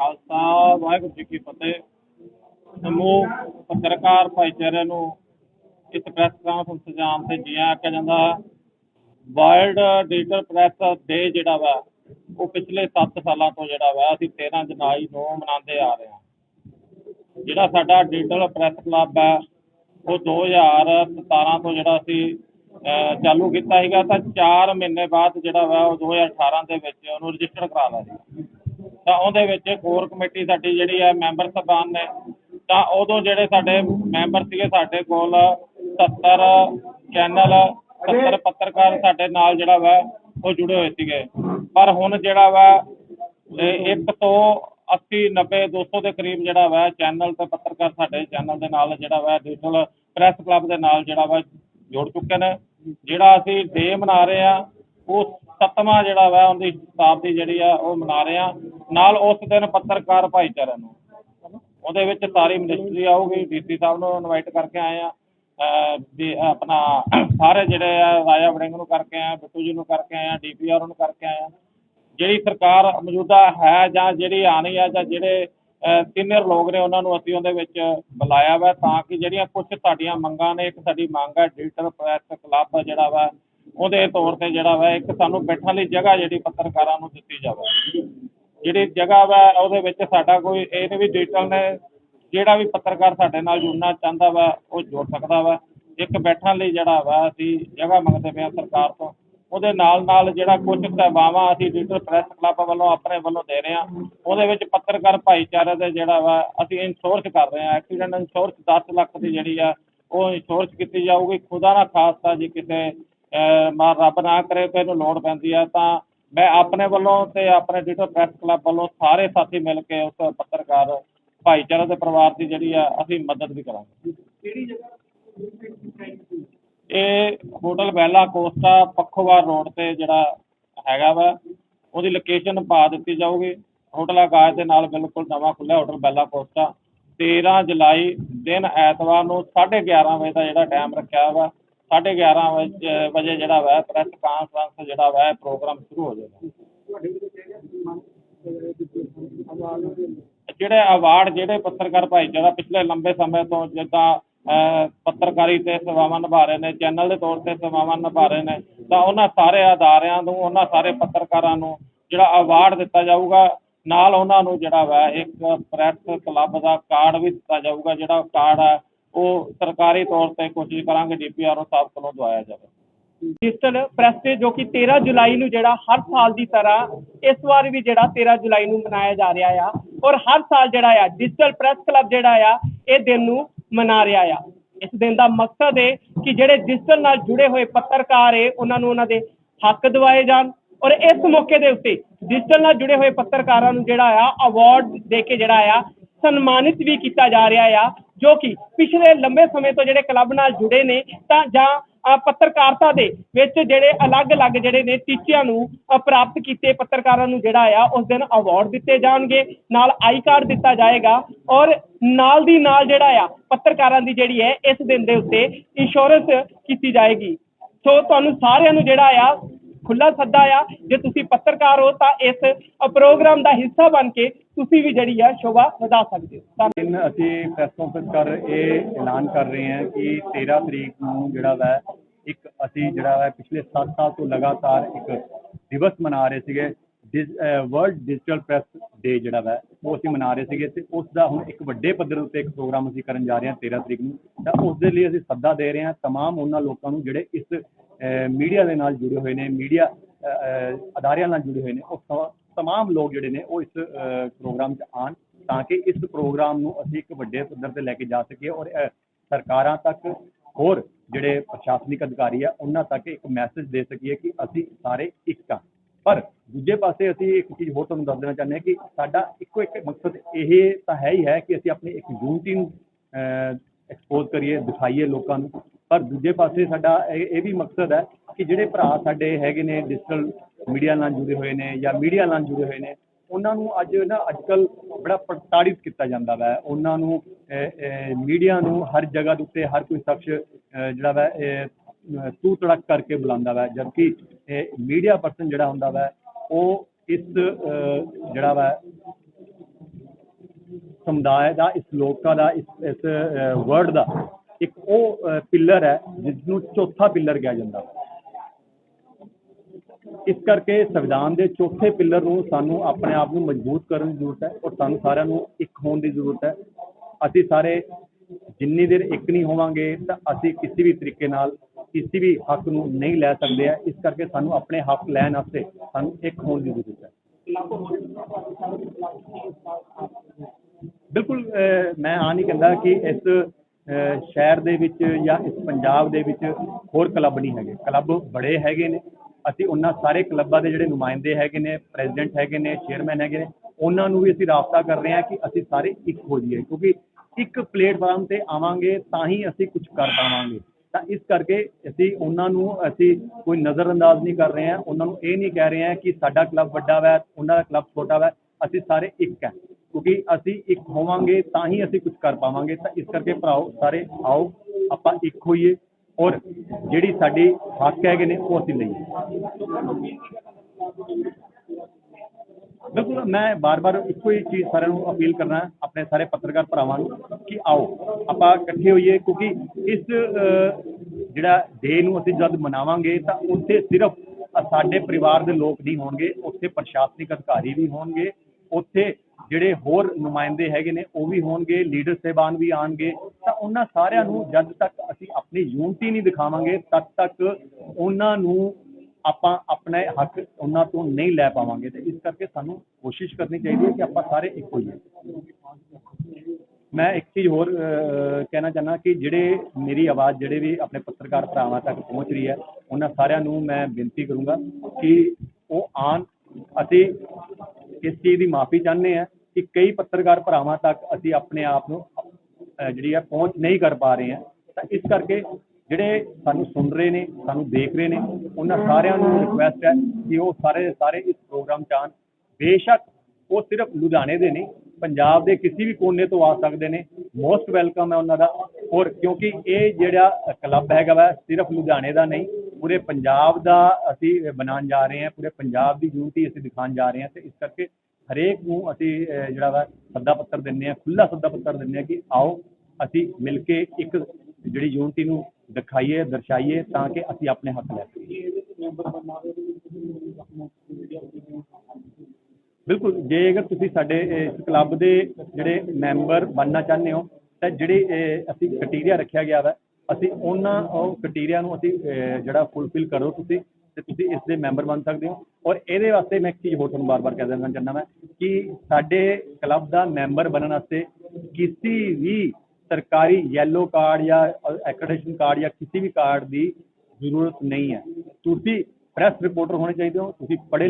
ਖਾਲਸਾ ਵਾਹਿਗੁਰੂ ਜੀ ਕੀ ਫਤਿਹ। ਸਮੂਹ ਪੱਤਰਕਾਰ ਭਾਈਚਾਰੇ ਨੂੰ ਇਸ ਪ੍ਰੈਸ ਕਾਨਫਰੰਸ ਸਜਾਉਣ ਤੇ ਜੀ ਆਖਿਆ ਜਾਂਦਾ ਵਰਲਡ ਡਿਜੀਟਲ ਪ੍ਰੈਸ ਡੇ ਜਿਹੜਾ ਵਾ ਉਹ ਪਿਛਲੇ 7 ਸਾਲਾਂ ਤੋਂ ਜਿਹੜਾ ਵਾ ਅਸੀਂ 13 ਜੁਲਾਈ ਨੂੰ ਮਨਾਉਂਦੇ ਆ ਰਹੇ ਹਾਂ। ਜਿਹੜਾ ਸਾਡਾ ਡਿਜੀਟਲ ਪ੍ਰੈਸ ਕਲੱਬ ਹੈ ਉਹ 2017 ਤੋਂ ਜਿਹੜਾ ਅਸੀਂ ਅਹ, ਚਾਲੂ ਕੀਤਾ ਸੀਗਾ ਤਾਂ 4 ਮਹੀਨੇ ਬਾਅਦ ਜਿਹੜਾ ਵਾ ਉਹ 2018 ਦੇ ਵਿੱਚ ਉਹਨੂੰ ਰਜਿਸਟਰ ਕਰਾ ਲਿਆ ਸੀ। ਤਾਂ ਉਹਦੇ ਵਿੱਚ ਕੋਰ ਕਮੇਟੀ ਸਾਡੀ ਜਿਹੜੀ ਹੈ ਮੈਂਬਰ ਸਭਾਨ ਨੇ, ਤਾਂ ਉਦੋਂ ਜਿਹੜੇ ਸਾਡੇ ਮੈਂਬਰ ਸੀਗੇ ਸਾਡੇ ਕੋਲ 70 ਚੈਨਲ 70 ਪੱਤਰਕਾਰ ਸਾਡੇ ਨਾਲ ਜਿਹੜਾ ਵਾ ਉਹ ਜੁੜੇ ਹੋਏ ਸੀਗੇ। ਪਰ ਹੁਣ ਜਿਹੜਾ ਵਾ ਇੱਕ ਤੋਂ 80 90 200 ਦੇ ਕਰੀਬ ਜਿਹੜਾ ਵਾ ਚੈਨਲ ਤੇ ਪੱਤਰਕਾਰ ਸਾਡੇ ਚੈਨਲ ਦੇ ਨਾਲ ਜਿਹੜਾ ਵਾ ਡਿਜੀਟਲ ਪ੍ਰੈਸ ਕਲੱਬ ਦੇ ਨਾਲ ਜਿਹੜਾ ਵਾ ਜੁੜ ਚੁੱਕੇ ਨੇ। ਜਿਹੜਾ ਅਸੀਂ ਡੇ ਮਨਾ ਰਹੇ ਆ ਉਹ ਸੱਤਵਾਂ ਜਿਹੜਾ ਵਾ ਉਹਦੀ ਸ਼ਤਾਬਦੀ ਜਿਹੜੀ ਆ ਉਹ ਮਨਾ ਰਹੇ ਆ। ਨਾਲ ਉਸ ਦਿਨ ਪੱਤਰਕਾਰ ਭਾਈਚਾਰੇ ਨੂੰ, ਉਹਦੇ ਵਿੱਚ ਸਾਰੀ ਮਿਨਿਸਟਰੀ ਆਊਗੀ ਡੀਸੀ ਸਾਹਿਬ ਨੂੰ ਇਨਵਾਈਟ ਕਰਕੇ ਆਏ ਆ। ਵੀ ਆਪਣਾ ਸਾਰੇ ਜਿਹੜੇ ਆ ਰਾਜਾ ਵੜਿੰਗ ਨੂੰ ਕਰਕੇ ਆਏ ਆ, ਬਿੱਟੂ ਜੀ ਨੂੰ ਕਰਕੇ ਆਏ ਆ ਡੀਪੀਆਰ ਨੂੰ ਕਰਕੇ ਆਏ ਆ। ਜਿਹੜੀ ਸਰਕਾਰ ਮੌਜੂਦਾ ਹੈ ਜਾਂ ਜਿਹੜੀ ਆਣੀ ਆ ਜਾਂ ਜਿਹੜੇ ਸੀਨੀਅਰ ਲੋਕ ਨੇ ਉਹਨਾਂ ਨੂੰ ਅਸੀਂ ਉਹਦੇ ਵਿੱਚ ਬੁਲਾਇਆ ਵਾ ਤਾਂ ਕਿ ਜਿਹੜੀਆਂ ਕੁਝ ਸਾਡੀਆਂ ਮੰਗਾਂ ਨੇ, ਇੱਕ ਸਾਡੀ ਮੰਗ ਹੈ ਡਿਜੀਟਲ ਪ੍ਰੈਸ ਕਲੱਬ ਜਿਹੜਾ ਵਾ ਉਹਦੇ ਤੌਰ ਤੇ ਜਿਹੜਾ ਵਾ, ਇੱਕ ਸਾਨੂੰ ਬੈਠਣ ਲਈ ਜਗ੍ਹਾ ਜਿਹੜੀ ਪੱਤਰਕਾਰਾਂ ਨੂੰ ਦਿੱਤੀ ਜਾਵੇ। ਜਿਹੜੀ ਜਗ੍ਹਾ ਵਾ, ਉਹਦੇ ਵਿੱਚ ਸਾਡਾ ਕੋਈ, ਇਹ ਨਹੀਂ ਵੀ ਡਿਜੀਟਲ ਨੇ, ਜਿਹੜਾ ਵੀ ਪੱਤਰਕਾਰ ਸਾਡੇ ਨਾਲ ਜੁੜਨਾ ਚਾਹੁੰਦਾ ਵਾ, ਉਹ ਜੁੜ ਸਕਦਾ ਵਾ। ਇੱਕ ਬੈਠਣ ਲਈ ਜਿਹੜਾ ਵਾ, ਅਸੀਂ ਜਗ੍ਹਾ ਮੰਗਦੇ ਪਏ ਸਰਕਾਰ ਤੋਂ। ਉਹਦੇ ਨਾਲ ਨਾਲ ਜਿਹੜਾ ਕੁਝ ਸੇਵਾਵਾਂ ਅਸੀਂ ਡਿਜੀਟਲ ਪ੍ਰੈਸ ਕਲੱਬ ਵੱਲੋਂ ਆਪਣੇ ਵੱਲੋਂ ਦੇ ਰਹੇ ਹਾਂ। ਉਹਦੇ ਵਿੱਚ ਪੱਤਰਕਾਰ ਭਾਈਚਾਰੇ ਦੇ ਜਿਹੜਾ ਵਾ, ਅਸੀਂ ਇੰਸ਼ੋਰੈਂਸ ਕਰ ਰਹੇ ਹਾਂ। ਐਕਸੀਡੈਂਟ ਇੰਸ਼ੋਰੈਂਸ 10 ਲੱਖ ਦੀ ਜਿਹੜੀ ਆ, ਉਹ ਇੰਸ਼ੋਰੈਂਸ ਕੀਤੀ ਜਾਊਗੀ। ਖੁਦਾ ਨਾ ਖਾਸਤਾ ਜੀ ਕਿਸੇ ਅਹ, ਮਾ ਰੱਬ ਨਾ ਕਰੇ ਕਿ ਇਹਨੂੰ ਲੋੜ ਪੈਂਦੀ ਆ। ਤਾਂ ਮੈਂ ਆਪਣੇ ਵੱਲੋਂ ਤੇ ਆਪਣੇ ਡਿਜੀਟਲ ਪ੍ਰੈਸ ਕਲੱਬ ਵੱਲੋਂ ਸਾਰੇ ਸਾਥੀ ਮਿਲ ਕੇ ਉਸ ਪੱਤਰਕਾਰ ਭਾਈਚਾਰੇ ਦੇ ਪਰਿਵਾਰ ਦੀ ਜਿਹੜੀ ਆ ਅਸੀਂ ਮਦਦ ਵੀ ਕਰਾਂਗੇ। ਕਿਹੜੀ ਜਗ੍ਹਾ ਇਹ hotel Bella Costa Pakhowal road ਤੇ ਜਿਹੜਾ ਹੈਗਾ ਵਾ ਉਹਦੀ ਲੋਕੇਸ਼ਨ ਪਾ ਦਿੱਤੀ ਜਾਊਗੀ। ਹੋਟਲ ਆਕਾਸ਼ ਦੇ ਨਾਲ ਬਿਲਕੁਲ ਨਵਾਂ ਖੁੱਲਿਆ ਹੋਟਲ ਬੈਲਾ ਕੋਸਟਾ। 13 ਜੁਲਾਈ ਦਿਨ ਐਤਵਾਰ ਨੂੰ 11:30 ਵਜੇ ਦਾ ਜਿਹੜਾ ਟਾਈਮ ਰੱਖਿਆ ਵਾ 11:30 ਵਜੇ ਵਜੇ ਜਿਹੜਾ ਵਾ ਪ੍ਰੈਸ ਕਾਨਫਰੰਸ ਜਿਹੜਾ ਵਾ ਪ੍ਰੋਗਰਾਮ ਸ਼ੁਰੂ ਹੋ ਜਾਏਗਾ। ਜਿਹੜੇ ਅਵਾਰਡ ਜਿਹੜੇ ਪੱਤਰਕਾਰ ਭਾਈਚਾਰਾ ਪਿਛਲੇ ਲੰਬੇ ਸਮੇਂ ਤੋਂ ਜਿੱਦਾਂ ਪੱਤਰਕਾਰੀ ਤੇ ਸੇਵਾਵਾਂ ਨਿਭਾ ਰਹੇ ਨੇ ਚੈਨਲ ਦੇ ਤੌਰ ਤੇ ਸੇਵਾਵਾਂ ਨਿਭਾ ਰਹੇ ਨੇ, ਤਾਂ ਉਹਨਾਂ ਸਾਰੇ ਅਦਾਰਿਆਂ ਨੂੰ, ਉਹਨਾਂ ਸਾਰੇ ਪੱਤਰਕਾਰਾਂ ਨੂੰ ਜਿਹੜਾ ਅਵਾਰਡ ਦਿੱਤਾ ਜਾਊਗਾ, ਨਾਲ ਉਹਨਾਂ ਨੂੰ ਜਿਹੜਾ ਵਾ, ਇੱਕ ਪ੍ਰੈਸ ਕਲੱਬ ਦਾ ਕਾਰਡ ਵੀ ਦਿੱਤਾ ਜਾਊਗਾ, ਜਿਹੜਾ ਕਾਰਡ ਹੈ ਉਹ ਸਰਕਾਰੀ ਤੌਰ ਤੇ ਕੋਸ਼ਿਸ਼ ਕਰਾਂਗੇ ਡੀਪੀਆਰਓ ਸਾਹਿਬ ਕੋਲੋਂ ਦਵਾਇਆ ਜਾਵੇ। ਡਿਜੀਟਲ ਪ੍ਰੈਸ ਡੇ ਜੋ ਕਿ 13 ਜੁਲਾਈ ਨੂੰ ਜਿਹੜਾ ਹਰ ਸਾਲ ਦੀ ਤਰ੍ਹਾਂ ਇਸ ਵਾਰ ਵੀ ਜਿਹੜਾ 13 ਜੁਲਾਈ ਨੂੰ ਮਨਾਇਆ ਜਾ ਰਿਹਾ ਆ ਔਰ ਹਰ ਸਾਲ ਜਿਹੜਾ ਆ ਡਿਜੀਟਲ ਪ੍ਰੈਸ ਕਲੱਬ ਜਿਹੜਾ ਆ, ਇਹ ਦਿਨ ਨੂੰ ਮਨਾ ਰਿਹਾ ਆ। ਇਸ ਦਿਨ ਦਾ ਮਕਸਦ ਹੈ ਕਿ ਜਿਹੜੇ ਡਿਜੀਟਲ ਨਾਲ ਜੁੜੇ ਹੋਏ ਪੱਤਰਕਾਰ ਏ ਉਹਨਾਂ ਨੂੰ ਉਹਨਾਂ ਦੇ ਹੱਕ ਦਿਵਾਏ ਜਾਣ ਔਰ ਇਸ ਮੌਕੇ ਦੇ ਉੱਤੇ ਡਿਜੀਟਲ ਨਾਲ ਜੁੜੇ ਹੋਏ ਪੱਤਰਕਾਰਾਂ ਨੂੰ ਜਿਹੜਾ ਆ ਅਵਾਰਡ ਦੇ ਕੇ ਜਿਹੜਾ ਆ ਸਨਮਾਨਿਤ ਵੀ ਕੀਤਾ ਜਾ ਰਿਹਾ ਆ, ਜੋ ਕਿ ਪਿਛਲੇ ਲੰਬੇ ਸਮੇਂ ਤੋਂ ਜਿਹੜੇ ਕਲੱਬ ਨਾਲ ਜੁੜੇ ਨੇ, ਤਾਂ ਜਾਂ ਪੱਤਰਕਾਰਤਾ ਦੇ ਵਿੱਚ ਜਿਹੜੇ ਅਲੱਗ-ਅਲੱਗ ਜਿਹੜੇ ਨੇ ਟੀਚਿਆਂ ਨੂੰ ਪ੍ਰਾਪਤ ਕੀਤੇ ਪੱਤਰਕਾਰਾਂ ਨੂੰ ਜਿਹੜਾ ਆ, ਉਸ ਦਿਨ ਅਵਾਰਡ ਦਿੱਤੇ ਜਾਣਗੇ, ਨਾਲ ਆਈ ਕਾਰਡ ਦਿੱਤਾ ਜਾਏਗਾ, ਔਰ ਨਾਲ ਦੀ ਨਾਲ ਜਿਹੜਾ ਆ, ਪੱਤਰਕਾਰਾਂ ਦੀ ਜਿਹੜੀ ਹੈ, ਇਸ ਦਿਨ ਦੇ ਉੱਤੇ ਇੰਸ਼ੋਰੈਂਸ ਕੀਤੀ ਜਾਏਗੀ। ਸੋ ਤੁਹਾਨੂੰ ਸਾਰਿਆਂ ਨੂੰ ਜਿਹੜਾ ਆ ਖੁੱਲਾ ਸੱਦਾ ਆ ਜੇ ਤੁਸੀਂ ਪੱਤਰਕਾਰ ਹੋ ਤਾਂ ਇਸ ਅ, ਪ੍ਰੋਗਰਾਮ ਦਾ ਹਿੱਸਾ ਬਣ ਕੇ ਤੁਸੀਂ ਵੀ ਜਿਹੜੀ ਆ ਸ਼ੋਭਾ ਵਧਾ ਸਕਦੇ ਹੋ ਧੰਨਵਾਦ ਦਿਨ ਅਸੀਂ ਪ੍ਰੈਸ ਕਾਨਫਰੰਸ ਕਰ ਇਹ ਐਲਾਨ ਕਰ ਰਹੇ ਹਾਂ ਕਿ 13 ਤਰੀਕ ਨੂੰ ਜਿਹੜਾ ਵਾ ਇੱਕ ਅਸੀਂ ਜਿਹੜਾ ਵਾ ਪਿਛਲੇ 7 ਸਾਲ ਤੋਂ ਲਗਾਤਾਰ ਇੱਕ ਦਿਵਸ ਮਨਾ ਰਹੇ ਸੀਗੇ ਵਰਲਡ ਡਿਜੀਟਲ ਪ੍ਰੈਸ ਡੇ ਜਿਹੜਾ ਵਾ ਉਹ ਅਸੀਂ ਮਨਾ ਰਹੇ ਸੀਗੇ ਤੇ ਉਸ ਦਾ ਹੁਣ ਇੱਕ ਵੱਡੇ ਪੱਧਰ ਉੱਤੇ ਇੱਕ ਪ੍ਰੋਗਰਾਮ ਅਸੀਂ ਕਰਨ ਜਾ ਰਹੇ ਹਾਂ 13 ਤਰੀਕ ਨੂੰ ਤਾਂ ਉਸ ਦੇ ਲਈ ਅਸੀਂ ਸੱਦਾ ਦੇ ਰਹੇ ਹਾਂ तमाम ਉਹਨਾਂ ਲੋਕਾਂ ਨੂੰ ਜਿਹੜੇ ਇਸ ਮੀਡੀਆ ਦੇ ਨਾਲ ਜੁੜੇ ਹੋਏ ਨੇ ਮੀਡੀਆ ਅਦਾਰਿਆਂ ਨਾਲ ਜੁੜੇ ਹੋਏ ਨੇ, ਉਹ ਤ- ਤਮਾਮ ਲੋਕ ਜਿਹੜੇ ਨੇ ਉਹ ਇਸ ਪ੍ਰੋਗਰਾਮ 'ਚ ਆਣ ਤਾਂ ਕਿ ਇਸ ਪ੍ਰੋਗਰਾਮ ਨੂੰ ਅਸੀਂ ਇੱਕ ਵੱਡੇ ਪੱਧਰ ਤੇ ਲੈ ਕੇ ਜਾ ਸਕੀਏ ਔਰ ਸਰਕਾਰਾਂ ਤੱਕ ਹੋਰ ਜਿਹੜੇ ਪ੍ਰਸ਼ਾਸਨਿਕ ਅਧਿਕਾਰੀ ਆ, ਉਹਨਾਂ ਤੱਕ ਇੱਕ ਮੈਸੇਜ ਦੇ ਸਕੀਏ ਕਿ ਅਸੀਂ ਸਾਰੇ ਇੱਕ ਆ। ਪਰ ਦੂਜੇ ਪਾਸੇ ਅਸੀਂ ਇੱਕ ਚੀਜ਼ ਹੋਰ ਤੁਹਾਨੂੰ ਦੱਸ ਦੇਣਾ ਚਾਹੁੰਦੇ ਹਾਂ ਕਿ ਸਾਡਾ ਇੱਕੋ ਇੱਕ ਮਕਸਦ ਇਹ ਤਾਂ ਹੈ ਹੀ ਹੈ ਕਿ ਅਸੀਂ ਆਪਣੀ ਇੱਕ ਯੂਨਿਟੀ ਨੂੰ ਐਕਸਪੋਜ਼ ਕਰੀਏ ਦਿਖਾਈਏ ਲੋਕਾਂ ਨੂੰ। ਪਰ ਦੂਜੇ ਪਾਸੇ ਸਾਡਾ ਇਹ ਇਹ ਵੀ ਮਕਸਦ ਹੈ ਕਿ ਜਿਹੜੇ ਭਰਾ ਸਾਡੇ ਹੈਗੇ ਨੇ ਡਿਜੀਟਲ ਮੀਡੀਆ ਨਾਲ ਜੁੜੇ ਹੋਏ ਨੇ ਜਾਂ ਮੀਡੀਆ ਨਾਲ ਜੁੜੇ ਹੋਏ ਨੇ ਉਹਨਾਂ ਨੂੰ ਅੱਜ ਨਾ ਅੱਜਕੱਲ ਬੜਾ ਪ੍ਰਤਾੜਿਤ ਕੀਤਾ ਜਾਂਦਾ ਵੈ। ਉਹਨਾਂ ਨੂੰ ਮੀਡੀਆ ਨੂੰ ਹਰ ਜਗ੍ਹਾ ਦੇ ਉੱਤੇ ਹਰ ਕੋਈ ਸ਼ਖਸ ਜਿਹੜਾ ਵੈ ਇਹ, ਅਹ, ਤੂ ਤੜਕ ਕਰਕੇ ਬੁਲਾਉਂਦਾ ਵੈ। ਜਦਕਿ ਮੀਡੀਆ ਪਰਸਨ ਜਿਹੜਾ ਹੁੰਦਾ ਵੈ ਉਹ ਇਸ ਜਿਹੜਾ ਵੈ ਸਮੁਦਾਇ ਦਾ, ਇਸ ਲੋਕਾਂ ਦਾ, ਇਸ ਇਸ ਵਰਡ ਦਾ ਇੱਕ ਉਹ ਪਿਲਰ ਹੈ ਜਿਸ ਨੂੰ ਚੌਥਾ ਪਿੱਲਰ ਕਿਹਾ ਜਾਂਦਾ ਇਸ ਕਰਕੇ ਸੰਵਿਧਾਨ ਦੇ ਚੌਥੇ ਪਿੱਲਰ ਨੂੰ ਸਾਨੂੰ ਆਪਣੇ ਆਪ ਨੂੰ ਮਜ਼ਬੂਤ ਕਰਨ ਦੀ ਜ਼ਰੂਰਤ ਹੈ ਔਰ ਸਾਨੂੰ ਸਾਰਿਆਂ ਨੂੰ ਇੱਕ ਹੋਣ ਦੀ ਜ਼ਰੂਰਤ ਹੈ। ਅਸੀਂ ਸਾਰੇ ਜਿੰਨੀ ਦੇਰ ਇੱਕ ਨਹੀਂ ਹੋਵਾਂਗੇ ਤਾਂ ਅਸੀਂ ਕਿਸੇ ਵੀ ਤਰੀਕੇ ਨਾਲ ਕਿਸੇ ਵੀ ਹੱਕ ਨੂੰ ਨਹੀਂ ਲੈ ਸਕਦੇ ਆ। ਇਸ ਕਰਕੇ ਸਾਨੂੰ ਆਪਣੇ ਹੱਕ ਲੈਣ ਵਾਸਤੇ ਸਾਨੂੰ ਇੱਕ ਹੋਣ ਦੀ ਜ਼ਰੂਰਤ ਹੈ। ਬਿਲਕੁਲ ਮੈਂ ਆ ਨਹੀਂ ਕਹਿੰਦਾ ਕਿ ਇਸ ਸ਼ਹਿਰ ਦੇ ਵਿੱਚ ਜਾਂ ਇਸ ਪੰਜਾਬ ਦੇ ਵਿੱਚ ਹੋਰ ਕਲੱਬ ਨਹੀਂ ਹੈਗੇ। ਕਲੱਬ ਬੜੇ ਹੈਗੇ ਨੇ। ਅਸੀਂ ਉਹਨਾਂ ਸਾਰੇ ਕਲੱਬਾਂ ਦੇ ਜਿਹੜੇ ਨੁਮਾਇੰਦੇ ਹੈਗੇ ਨੇ, ਪ੍ਰੈਜ਼ੀਡੈਂਟ ਹੈਗੇ ਨੇ, ਚੇਅਰਮੈਨ ਹੈਗੇ ਨੇ, ਉਹਨਾਂ ਨੂੰ ਵੀ ਅਸੀਂ ਰਾਬਤਾ ਕਰ ਰਹੇ ਹਾਂ ਕਿ ਅਸੀਂ ਸਾਰੇ ਇੱਕ ਹੋ ਜਾਈਏ। ਕਿਉਂਕਿ ਇੱਕ ਪਲੇਟਫਾਰਮ ਤੇ ਆਵਾਂਗੇ ਤਾਂ ਹੀ ਅਸੀਂ ਕੁਝ ਕਰ ਪਾਵਾਂਗੇ। ਤਾਂ ਇਸ ਕਰਕੇ ਅਸੀਂ ਉਹਨਾਂ ਨੂੰ, ਅਸੀਂ ਕੋਈ ਨਜ਼ਰਅੰਦਾਜ਼ ਨਹੀਂ ਕਰ ਰਹੇ ਹਾਂ। ਉਹਨਾਂ ਨੂੰ ਇਹ ਨਹੀਂ ਕਹਿ ਰਹੇ ਹਾਂ ਕਿ ਸਾਡਾ ਕਲੱਬ ਵੱਡਾ ਵਾ, ਉਹਨਾਂ ਦਾ ਕਲੱਬ ਛੋਟਾ ਵਾ। ਅਸੀਂ ਸਾਰੇ ਇੱਕ ਹੈ। ਕਿਉਂਕਿ ਅਸੀਂ ਇੱਕ ਹੋਵਾਂਗੇ ਤਾਂ ਹੀ ਅਸੀਂ ਕੁਝ ਕਰ ਪਾਵਾਂਗੇ। ਤਾਂ ਇਸ ਕਰਕੇ ਭਰਾਓ, ਸਾਰੇ ਆਓ, ਆਪਾਂ ਇੱਕ ਹੋਈਏ ਔਰ ਜਿਹੜੀ ਸਾਡੀ ਹੱਕ ਹੈਗੇ ਨੇ ਉਹ ਅਸੀਂ ਲਈਏ। ਬਿਲਕੁਲ, ਮੈਂ ਬਾਰ-ਬਾਰ ਇੱਕੋ ਹੀ ਚੀਜ਼ ਸਾਰਿਆਂ ਨੂੰ ਅਪੀਲ ਕਰਨਾ, ਆਪਣੇ ਸਾਰੇ ਪੱਤਰਕਾਰ ਭਰਾਵਾਂ ਨੂੰ ਕਿ ਆਓ, ਆਪਾਂ ਇਕੱਠੇ ਹੋਈਏ ਕਿਉਂਕਿ ਇਸ ਜਿਹੜਾ ਡੇ ਨੂੰ ਅਸੀਂ ਜਦ ਮਨਾਵਾਂਗੇ ਤਾਂ ਉੱਥੇ ਸਿਰਫ ਸਾਡੇ ਪਰਿਵਾਰ ਦੇ ਲੋਕ ਨਹੀਂ ਹੋਣਗੇ, ਉੱਥੇ ਪ੍ਰਸ਼ਾਸਨਿਕ ਅਧਿਕਾਰੀ ਵੀ ਹੋਣਗੇ, ਉੱਥੇ ਜਿਹੜੇ ਹੋਰ ਨੁਮਾਇੰਦੇ ਹੈਗੇ ਨੇ, ਉਹ ਵੀ ਹੋਣਗੇ, ਲੀਡਰ ਸਹਿਬਾਨ ਵੀ ਆਣਗੇ। ਤਾਂ ਉਹਨਾਂ ਸਾਰਿਆਂ ਨੂੰ ਜਦ ਤੱਕ ਅਸੀਂ ਆਪਣੀ ਯੂਨਿਟੀ ਨਹੀਂ ਦਿਖਾਵਾਂਗੇ, ਤਦ ਤੱਕ ਉਹਨਾਂ ਨੂੰ ਆਪਾਂ ਆਪਣੇ ਹੱਕ ਉਹਨਾਂ ਤੋਂ ਨਹੀਂ ਲੈ ਪਾਵਾਂਗੇ। ਤੇ ਇਸ ਕਰਕੇ ਸਾਨੂੰ ਕੋਸ਼ਿਸ਼ ਕਰਨੀ ਚਾਹੀਦੀ ਹੈ ਕਿ ਆਪਾਂ ਸਾਰੇ ਇੱਕ ਹੋਈਏ ਮੈਂ ਇੱਕ ਚੀਜ਼ ਹੋਰ ਕਹਿਣਾ ਚਾਹੁੰਦਾ ਕਿ ਜਿਹੜੇ ਮੇਰੀ ਆਵਾਜ਼, ਜਿਹੜੇ ਵੀ ਆਪਣੇ ਪੱਤਰਕਾਰ ਭਰਾਵਾਂ ਤੱਕ ਪਹੁੰਚ ਰਹੀ ਹੈ, ਉਹਨਾਂ ਸਾਰਿਆਂ ਨੂੰ ਮੈਂ ਬੇਨਤੀ ਕਰੂੰਗਾ ਕਿ ਉਹ ਆਣ ਅਸੀਂ ਇਸ ਚੀਜ਼ ਦੀ ਮਾਫੀ ਚਾਹੁੰਦੇ ਹਾਂ ਕਿ ਕਈ ਪੱਤਰਕਾਰ ਭਰਾਵਾਂ ਤੱਕ ਅਸੀਂ ਆਪਣੇ ਆਪ ਨੂੰ ਜਿਹੜੀ ਹੈ ਪਹੁੰਚ ਨਹੀਂ ਕਰ ਪਾ ਰਹੇ ਹਾਂ। ਤਾਂ ਇਸ ਕਰਕੇ ਜਿਹੜੇ ਸਾਨੂੰ ਸੁਣ ਰਹੇ ਨੇ, ਸਾਨੂੰ ਦੇਖ ਰਹੇ ਨੇ, ਉਹਨਾਂ ਸਾਰਿਆਂ ਨੂੰ ਰਿਕੁਐਸਟ ਹੈ ਕਿ ਉਹ ਸਾਰੇ ਸਾਰੇ ਇਸ ਪ੍ਰੋਗਰਾਮ 'ਚ ਆਉਣ। ਬੇਸ਼ੱਕ ਉਹ ਸਿਰਫ ਲੁਧਿਆਣੇ ਦੇ ਨਹੀਂ ਪੰਜਾਬ ਦੇ ਕਿਸੇ ਵੀ ਕੋਨੇ ਤੋਂ ਆ ਸਕਦੇ ਨੇ ਮੋਸਟ ਵੈਲਕਮ ਹੈ ਉਹਨਾਂ ਦਾ। ਔਰ ਕਿਉਂਕਿ ਇਹ ਜਿਹੜਾ ਕਲੱਬ ਹੈਗਾ ਵਾ, ਸਿਰਫ ਲੁਧਿਆਣੇ ਦਾ ਨਹੀਂ, ਪੂਰੇ ਪੰਜਾਬ ਦਾ ਅਸੀਂ ਬਣਾਉਣ ਜਾ ਰਹੇ ਹਾਂ, ਪੂਰੇ ਪੰਜਾਬ ਦੀ ਯੂਨਿਟੀ ਅਸੀਂ ਦਿਖਾਉਣ ਜਾ ਰਹੇ ਹਾਂ। ਤੇ ਇਸ ਕਰਕੇ ਹਰੇਕ ਨੂੰ ਅਸੀਂ ਜਿਹੜਾ ਵਾ ਸੱਦਾ ਪੱਤਰ ਦਿੰਦੇ ਹਾਂ ਖੁੱਲਾ ਸੱਦਾ ਪੱਤਰ ਦਿੰਦੇ ਹਾਂ ਕਿ ਆਓ, ਅਸੀਂ ਮਿਲ ਕੇ ਇੱਕ ਜਿਹੜੀ ਯੂਨਿਟੀ ਨੂੰ ਦਿਖਾਈਏ, ਦਰਸਾਈਏ ਤਾਂ ਕਿ ਅਸੀਂ ਆਪਣੇ ਹੱਕ ਲੈ ਸਕੀਏ। ਬਿਲਕੁਲ, ਜੇ ਅਗਰ ਤੁਸੀਂ ਸਾਡੇ ਇਸ ਕਲੱਬ ਦੇ ਜਿਹੜੇ ਮੈਂਬਰ ਬਣਨਾ ਚਾਹੁੰਦੇ ਹੋ, ਤਾਂ ਜਿਹੜੇ ਅਸੀਂ ਕ੍ਰਾਈਟੇਰੀਆ ਰੱਖਿਆ ਗਿਆ ਵਾ, ਅਸੀਂ ਉਹਨਾਂ, ਉਹ ਕ੍ਰਾਈਟੇਰੀਆ ਨੂੰ ਅਸੀਂ ਜਿਹੜਾ ਫੁੱਲਫਿਲ ਕਰੋ ਤੁਸੀਂ। ਤੇ ਤੁਸੀਂ ਇਸ ਦੇ ਮੈਂਬਰ ਬਣ ਸਕਦੇ ਹੋ। ਔਰ ਇਹਦੇ ਵਾਸਤੇ ਮੈਂ ਇੱਕ ਚੀਜ਼ ਹੋਰ ਤੁਹਾਨੂੰ ਬਾਰ-ਬਾਰ ਕਹਿ ਦੇਣਾ ਚਾਹੁੰਦਾ ਮੈਂ ਕਿ ਸਾਡੇ ਕਲੱਬ ਦਾ ਮੈਂਬਰ ਬਣਨ ਵਾਸਤੇ ਕਿਸੇ ਵੀ ਸਰਕਾਰੀ ਯੈਲੋ ਕਾਰਡ ਜਾਂ ਐਕ੍ਰੈਡਿਟੇਸ਼ਨ ਕਾਰਡ ਜਾਂ ਕਿਸੇ ਵੀ ਕਾਰਡ ਦੀ ਜ਼ਰੂਰਤ ਨਹੀਂ ਹੈ। ਤੁਸੀਂ ਪ੍ਰੈਸ ਰਿਪੋਰਟਰ ਹੋਣੇ ਚਾਹੀਦੇ ਹੋ, ਤੁਸੀਂ ਪੜ੍ਹੇ